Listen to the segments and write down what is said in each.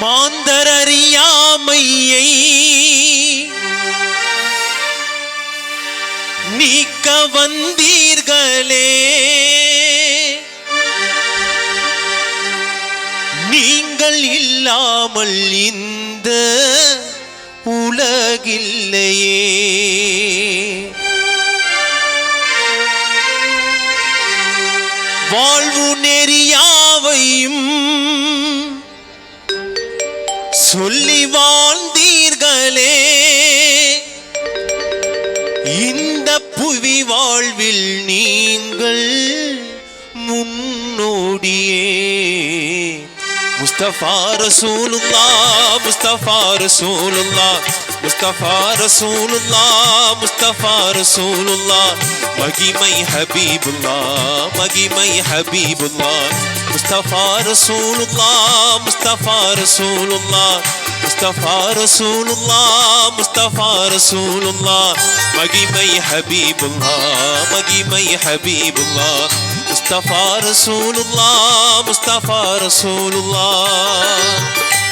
மாந்தரறியாமையை நீக்க வந்தீர்களே. நீங்கள் இல்லாமல் இந்த உலகில்லை. சொல்லி வாழ்ந்தீர்களே. இந்த புவி வாழ்வில் நீங்கள் முன்னோடியே. முஸ்தபா ரசூலுல்லா முஸ்தபா ரசூலுல்லா முஸ்தபா ரசூலுல்லா முஸ்தபா ரசூலுல்லா மகிமை ஹபீபுல்லா மகிமை ஹபீபுல்லா முஸ்தபா ரசூலுல்லா முஸ்தபா ரசூலுல்லா முஸ்தபா ரசூலுல்லா முஸ்தபா ரசூலுல்லா மகிமை ஹபீபுல்லா மகிமை ஹபீபுல்லா முஸ்தபா ரசூலுல்லா முஸ்தபா ரசூலுல்லா மாந்தர்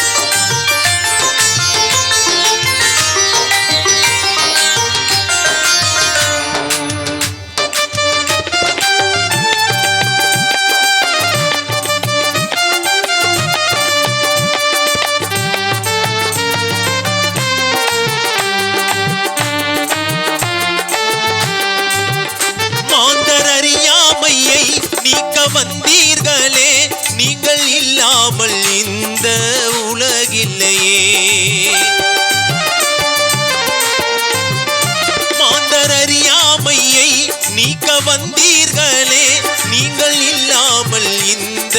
வந்தீர்களே நீங்கள் இல்லாமல் இந்த உலகில்லையே மாந்தர் அறியாமையை நீக்க வந்தீர்களே நீங்கள் இல்லாமல் இந்த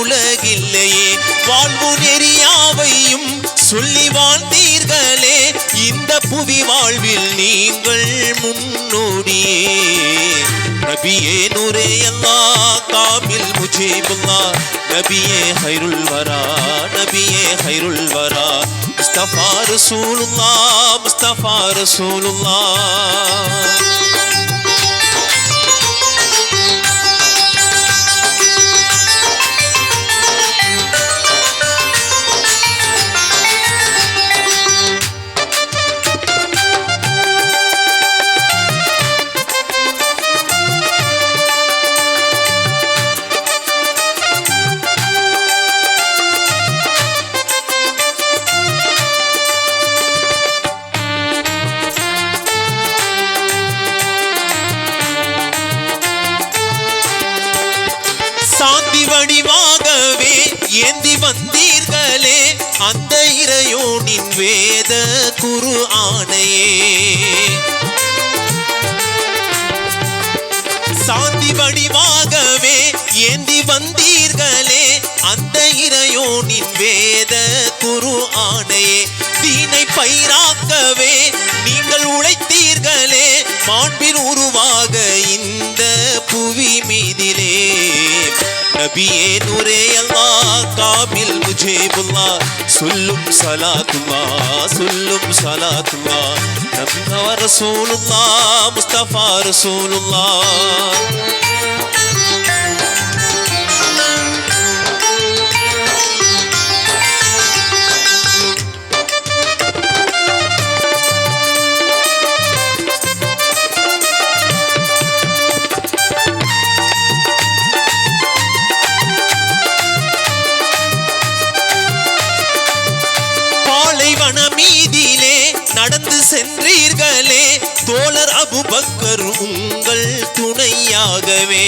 உலகில்லையே வாழ்வு நெறியாவையும் சொல்லி வாழ்ந்தீர்களே இந்த புவி வாழ்வில் நீங்கள் முன்னோடியே. நபியே நூரே அல்லா காமில் முஜீபுல்லா. நபியே ஹைருல் வரா நபியே ஹைருல் வரா. முஸ்தபா ரசூலுல்லா முஸ்தபா ரசூலுல்லா ஏந்தி வந்தீர்களே அந்த இறையோனின் வேத குரு ஆணையே. சாந்தி வடிவாகவே ஏந்தி வந்தீர்களே அந்த இறையோனின் வேத குரு ஆணையே. தீனை பயிராக்கவே நீங்கள் உழைத்தீர்களே மாண்பின் நபியே நூரே அல்லா காமில் முஜேபுல்லா சொல்லும் சலாத்துல்லா சொல்லும் சலாத்துல்லா நபியா ரசூலுல்லா முஸ்தபா தோழர் அபுபக்கர் உங்கள் துணையாகவே.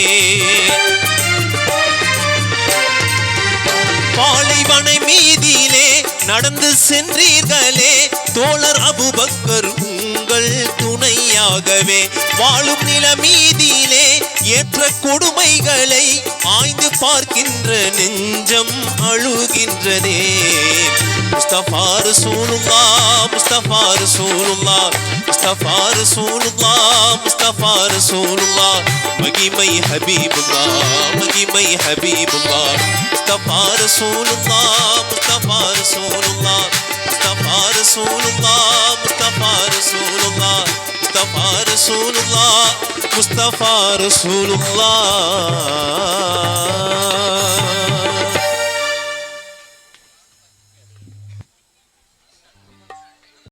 பாலைவனை மீதியிலே நடந்து சென்றீர்களே தோழர் அபுபக்கர் உங்கள் துணையாகவே. வாழும் நில மீதியிலே ஏற்ற கொடுமைகளை ஆய்ந்து பார்க்கின்ற நெஞ்சம் அழுகின்றதே. முஸ்தபா ரசூலுல்லா முஸ்தபா ரசூலுல்லா முஸ்தபா ரசூலுல்லா முஸ்தபா ரசூலுல்லா மகிமை ஹபீபுல்லா மகிமை ஹபீபுல்லா முஸ்தபா ரசூலுல்லா முஸ்தபா ரசூலுல்லா முஸ்தபா ரசூலுல்லா முஸ்தபா ரசூலுல்லா முஸ்தபா ரசூலுல்லா முஸ்தபா ரசூலுல்லா